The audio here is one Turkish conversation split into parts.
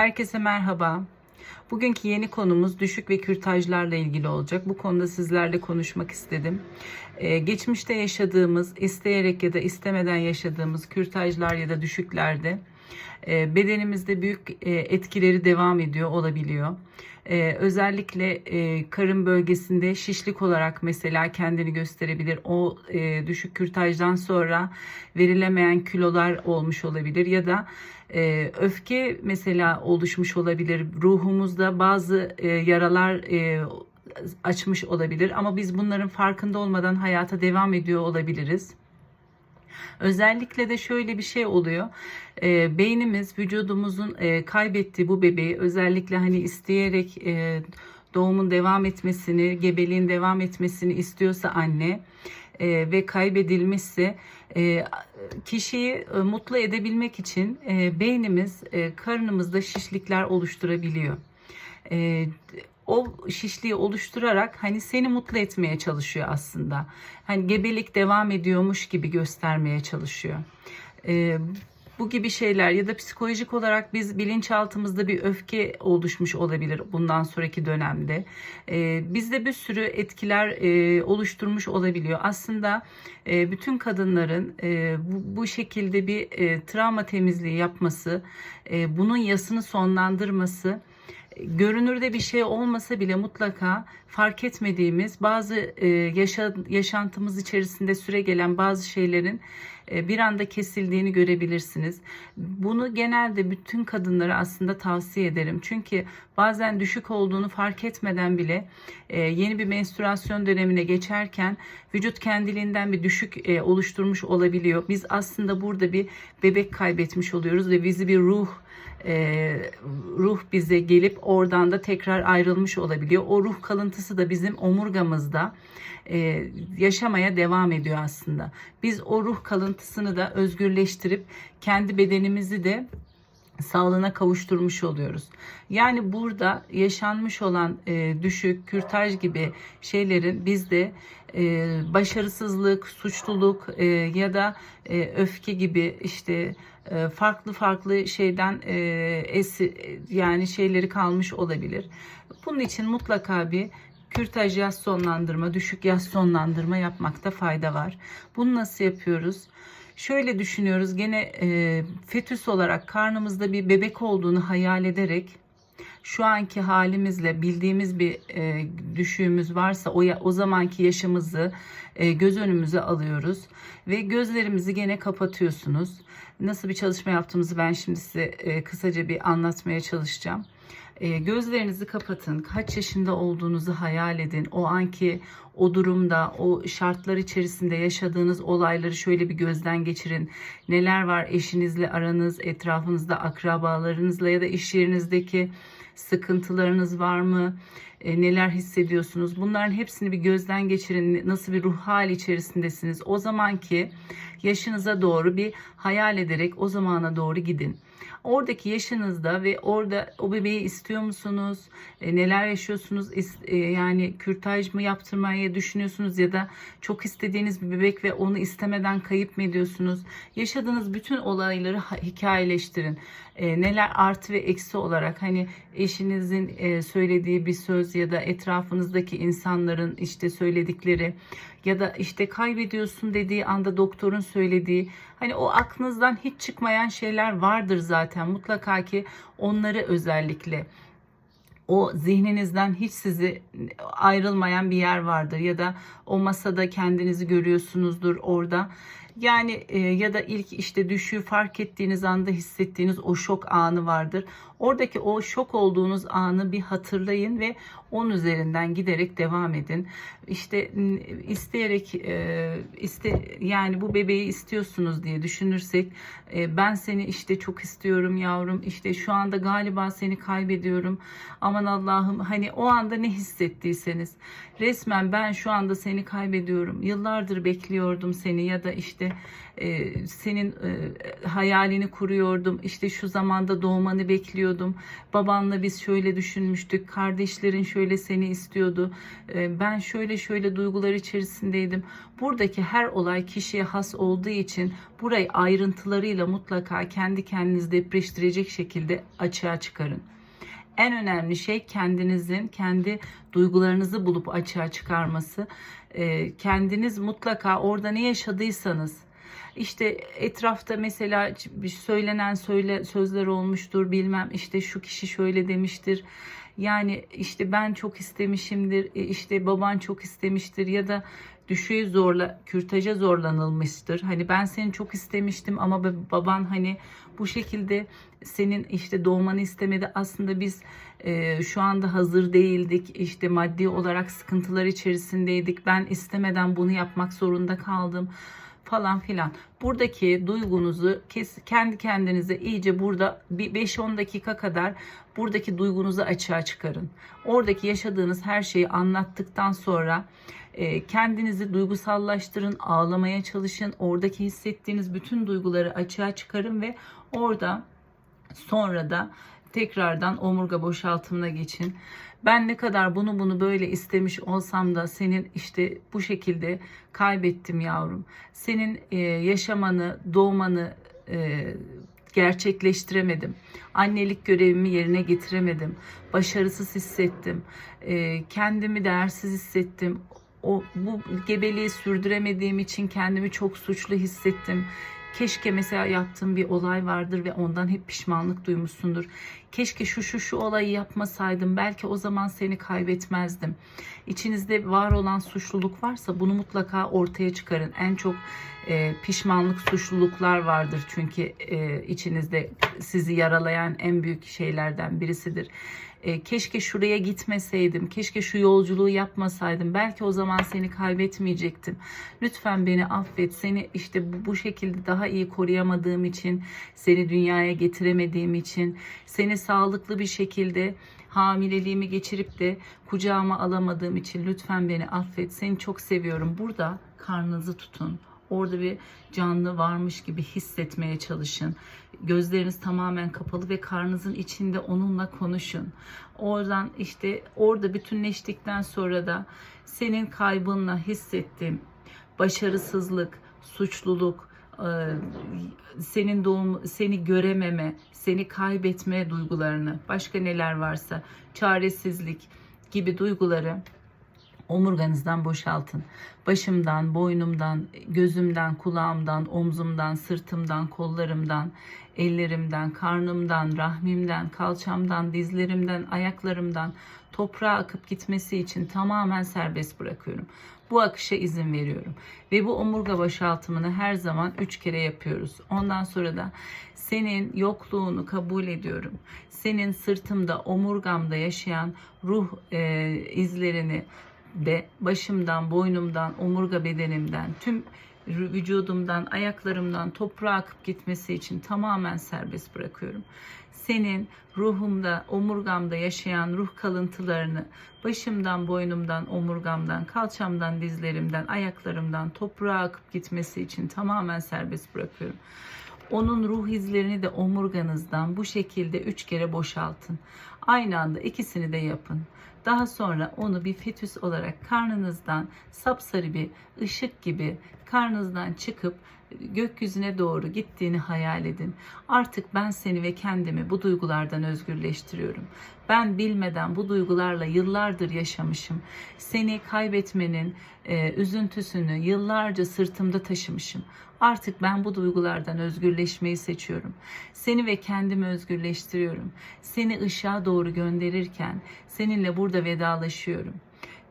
Herkese merhaba. Bugünkü yeni konumuz düşük ve kürtajlarla ilgili olacak. Bu konuda sizlerle konuşmak istedim. Ee, geçmişte yaşadığımız, isteyerek ya da istemeden yaşadığımız kürtajlar ya da düşüklerde e, bedenimizde büyük e, etkileri devam ediyor olabiliyor. Ee, özellikle e, karın bölgesinde şişlik olarak mesela kendini gösterebilir. O e, düşük kürtajdan sonra verilemeyen kilolar olmuş olabilir ya da öfke mesela oluşmuş olabilir. Ruhumuzda bazı yaralar açmış olabilir ama biz bunların farkında olmadan hayata devam ediyor olabiliriz. Özellikle de şöyle bir şey oluyor. E, beynimiz vücudumuzun e, kaybettiği bu bebeği özellikle hani isteyerek e, doğumun devam etmesini, gebeliğin devam etmesini istiyorsa anne e, ve kaybedilmişse e, kişiyi e, mutlu edebilmek için e, beynimiz e, karnımızda şişlikler oluşturabiliyor. E, o şişliği oluşturarak hani seni mutlu etmeye çalışıyor aslında. Hani gebelik devam ediyormuş gibi göstermeye çalışıyor. E, bu gibi şeyler ya da psikolojik olarak biz bilinçaltımızda bir öfke oluşmuş olabilir bundan sonraki dönemde. Ee, bizde bir sürü etkiler e, oluşturmuş olabiliyor. Aslında e, bütün kadınların e, bu, bu şekilde bir e, travma temizliği yapması, e, bunun yasını sonlandırması görünürde bir şey olmasa bile mutlaka fark etmediğimiz bazı e, yaşa, yaşantımız içerisinde süre gelen bazı şeylerin e, bir anda kesildiğini görebilirsiniz. Bunu genelde bütün kadınlara aslında tavsiye ederim. Çünkü bazen düşük olduğunu fark etmeden bile e, yeni bir menstruasyon dönemine geçerken vücut kendiliğinden bir düşük oluşturmuş olabiliyor. Biz aslında burada bir bebek kaybetmiş oluyoruz ve bizi bir ruh e, ruh bize gelip oradan da tekrar ayrılmış olabiliyor. O ruh kalıntısı da bizim omurgamızda e, yaşamaya devam ediyor aslında. Biz o ruh kalıntısını da özgürleştirip kendi bedenimizi de sağlığına kavuşturmuş oluyoruz. Yani burada yaşanmış olan e, düşük, kürtaj gibi şeylerin bizde e, başarısızlık, suçluluk e, ya da e, öfke gibi işte e, farklı farklı şeyden e, esi, yani şeyleri kalmış olabilir. Bunun için mutlaka bir kürtaj yaz sonlandırma, düşük yaz sonlandırma yapmakta fayda var. Bunu nasıl yapıyoruz? Şöyle düşünüyoruz gene e, fetüs olarak karnımızda bir bebek olduğunu hayal ederek şu anki halimizle bildiğimiz bir e, düşüğümüz varsa o, o zamanki yaşımızı e, göz önümüze alıyoruz ve gözlerimizi gene kapatıyorsunuz. Nasıl bir çalışma yaptığımızı ben şimdi size e, kısaca bir anlatmaya çalışacağım. E, gözlerinizi kapatın. Kaç yaşında olduğunuzu hayal edin. O anki o durumda, o şartlar içerisinde yaşadığınız olayları şöyle bir gözden geçirin. Neler var eşinizle aranız, etrafınızda akrabalarınızla ya da iş yerinizdeki sıkıntılarınız var mı? E, neler hissediyorsunuz? Bunların hepsini bir gözden geçirin. Nasıl bir ruh hali içerisindesiniz? O zamanki yaşınıza doğru bir hayal ederek o zamana doğru gidin. Oradaki yaşınızda ve orada o bebeği istiyor musunuz? E, neler yaşıyorsunuz? E, yani kürtaj mı yaptırmayı düşünüyorsunuz ya da çok istediğiniz bir bebek ve onu istemeden kayıp mı ediyorsunuz? Yaşadığınız bütün olayları hikayeleştirin. E, neler artı ve eksi olarak hani eşinizin e, söylediği bir söz ya da etrafınızdaki insanların işte söyledikleri ya da işte kaybediyorsun dediği anda doktorun söylediği hani o aklınızdan hiç çıkmayan şeyler vardır zaten mutlaka ki onları özellikle o zihninizden hiç sizi ayrılmayan bir yer vardır ya da o masada kendinizi görüyorsunuzdur orada. Yani e, ya da ilk işte düşüğü fark ettiğiniz anda hissettiğiniz o şok anı vardır. Oradaki o şok olduğunuz anı bir hatırlayın ve onun üzerinden giderek devam edin. İşte isteyerek e, iste yani bu bebeği istiyorsunuz diye düşünürsek e, ben seni işte çok istiyorum yavrum. İşte şu anda galiba seni kaybediyorum. Aman Allah'ım hani o anda ne hissettiyseniz resmen ben şu anda seni kaybediyorum. Yıllardır bekliyordum seni ya da işte işte e, senin e, hayalini kuruyordum. İşte şu zamanda doğmanı bekliyordum. Babanla biz şöyle düşünmüştük. Kardeşlerin şöyle seni istiyordu. E, ben şöyle şöyle duygular içerisindeydim. Buradaki her olay kişiye has olduğu için burayı ayrıntılarıyla mutlaka kendi kendinizi depreştirecek şekilde açığa çıkarın. En önemli şey kendinizin kendi duygularınızı bulup açığa çıkarması. Ee, kendiniz mutlaka orada ne yaşadıysanız işte etrafta mesela söylenen söyle sözler olmuştur bilmem işte şu kişi şöyle demiştir. Yani işte ben çok istemişimdir, e, işte baban çok istemiştir ya da düşüğü zorla, kürtaja zorlanılmıştır. Hani ben seni çok istemiştim ama ba- baban hani bu şekilde senin işte doğmanı istemedi. Aslında biz e, şu anda hazır değildik. İşte maddi olarak sıkıntılar içerisindeydik. Ben istemeden bunu yapmak zorunda kaldım falan filan. Buradaki duygunuzu kendi kendinize iyice burada bir 5-10 dakika kadar buradaki duygunuzu açığa çıkarın. Oradaki yaşadığınız her şeyi anlattıktan sonra e, kendinizi duygusallaştırın, ağlamaya çalışın. Oradaki hissettiğiniz bütün duyguları açığa çıkarın ve orada sonra da tekrardan omurga boşaltımına geçin. Ben ne kadar bunu bunu böyle istemiş olsam da senin işte bu şekilde kaybettim yavrum. Senin e, yaşamanı, doğmanı e, gerçekleştiremedim. Annelik görevimi yerine getiremedim. Başarısız hissettim. E, kendimi değersiz hissettim. O bu gebeliği sürdüremediğim için kendimi çok suçlu hissettim. Keşke mesela yaptığım bir olay vardır ve ondan hep pişmanlık duymuşsundur. Keşke şu şu şu olayı yapmasaydım. Belki o zaman seni kaybetmezdim. İçinizde var olan suçluluk varsa bunu mutlaka ortaya çıkarın. En çok e, pişmanlık, suçluluklar vardır çünkü e, içinizde sizi yaralayan en büyük şeylerden birisidir. E, keşke şuraya gitmeseydim, keşke şu yolculuğu yapmasaydım. Belki o zaman seni kaybetmeyecektim. Lütfen beni affet. Seni işte bu, bu şekilde daha iyi koruyamadığım için, seni dünyaya getiremediğim için, seni sağlıklı bir şekilde hamileliğimi geçirip de kucağıma alamadığım için lütfen beni affet. Seni çok seviyorum. Burada karnınızı tutun. Orada bir canlı varmış gibi hissetmeye çalışın. Gözleriniz tamamen kapalı ve karnınızın içinde onunla konuşun. Oradan işte orada bütünleştikten sonra da senin kaybınla hissettiğim başarısızlık, suçluluk, senin doğum seni görememe, seni kaybetme duygularını, başka neler varsa çaresizlik gibi duyguları omurganızdan boşaltın. Başımdan, boynumdan, gözümden, kulağımdan, omzumdan, sırtımdan, kollarımdan, ellerimden, karnımdan, rahmimden, kalçamdan, dizlerimden, ayaklarımdan toprağa akıp gitmesi için tamamen serbest bırakıyorum. Bu akışa izin veriyorum. Ve bu omurga boşaltımını her zaman üç kere yapıyoruz. Ondan sonra da senin yokluğunu kabul ediyorum. Senin sırtımda, omurgamda yaşayan ruh e, izlerini de başımdan, boynumdan, omurga bedenimden, tüm vücudumdan, ayaklarımdan toprağa akıp gitmesi için tamamen serbest bırakıyorum. Senin ruhumda, omurgamda yaşayan ruh kalıntılarını başımdan, boynumdan, omurgamdan, kalçamdan, dizlerimden, ayaklarımdan toprağa akıp gitmesi için tamamen serbest bırakıyorum. Onun ruh izlerini de omurganızdan bu şekilde üç kere boşaltın. Aynı anda ikisini de yapın. Daha sonra onu bir fetüs olarak karnınızdan sapsarı bir ışık gibi karnınızdan çıkıp gökyüzüne doğru gittiğini hayal edin. Artık ben seni ve kendimi bu duygulardan özgürleştiriyorum. Ben bilmeden bu duygularla yıllardır yaşamışım. Seni kaybetmenin e, üzüntüsünü yıllarca sırtımda taşımışım. Artık ben bu duygulardan özgürleşmeyi seçiyorum. Seni ve kendimi özgürleştiriyorum. Seni ışığa doğru gönderirken seninle burada vedalaşıyorum.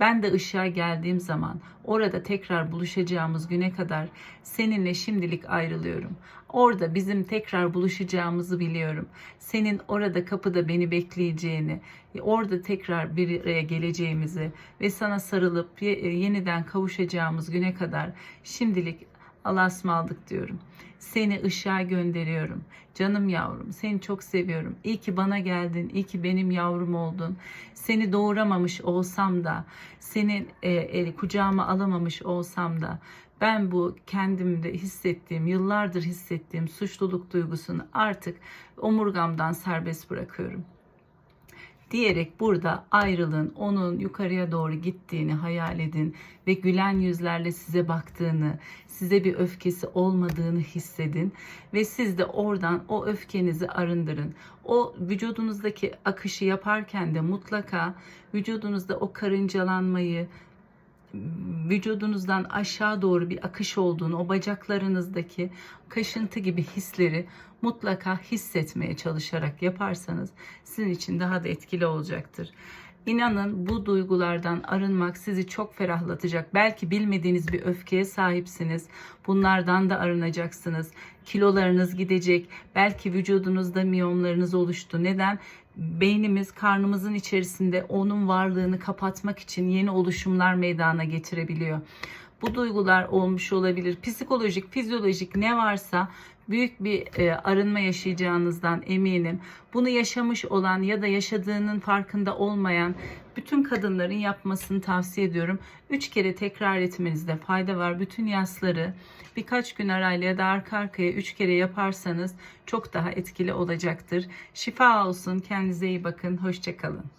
Ben de ışığa geldiğim zaman orada tekrar buluşacağımız güne kadar seninle şimdilik ayrılıyorum. Orada bizim tekrar buluşacağımızı biliyorum. Senin orada kapıda beni bekleyeceğini, orada tekrar bir araya geleceğimizi ve sana sarılıp yeniden kavuşacağımız güne kadar şimdilik Allah'a ısmarladık diyorum. Seni ışığa gönderiyorum. Canım yavrum seni çok seviyorum. İyi ki bana geldin. İyi ki benim yavrum oldun. Seni doğuramamış olsam da, senin e, e, kucağıma alamamış olsam da ben bu kendimde hissettiğim, yıllardır hissettiğim suçluluk duygusunu artık omurgamdan serbest bırakıyorum diyerek burada ayrılın, onun yukarıya doğru gittiğini hayal edin ve gülen yüzlerle size baktığını, size bir öfkesi olmadığını hissedin ve siz de oradan o öfkenizi arındırın. O vücudunuzdaki akışı yaparken de mutlaka vücudunuzda o karıncalanmayı, vücudunuzdan aşağı doğru bir akış olduğunu, o bacaklarınızdaki kaşıntı gibi hisleri mutlaka hissetmeye çalışarak yaparsanız sizin için daha da etkili olacaktır. İnanın bu duygulardan arınmak sizi çok ferahlatacak. Belki bilmediğiniz bir öfkeye sahipsiniz. Bunlardan da arınacaksınız. Kilolarınız gidecek. Belki vücudunuzda miyomlarınız oluştu. Neden? Beynimiz karnımızın içerisinde onun varlığını kapatmak için yeni oluşumlar meydana getirebiliyor. Bu duygular olmuş olabilir. Psikolojik, fizyolojik ne varsa büyük bir e, arınma yaşayacağınızdan eminim. Bunu yaşamış olan ya da yaşadığının farkında olmayan bütün kadınların yapmasını tavsiye ediyorum. Üç kere tekrar etmenizde fayda var. Bütün yasları birkaç gün arayla ya da arka arkaya üç kere yaparsanız çok daha etkili olacaktır. Şifa olsun. Kendinize iyi bakın. Hoşçakalın.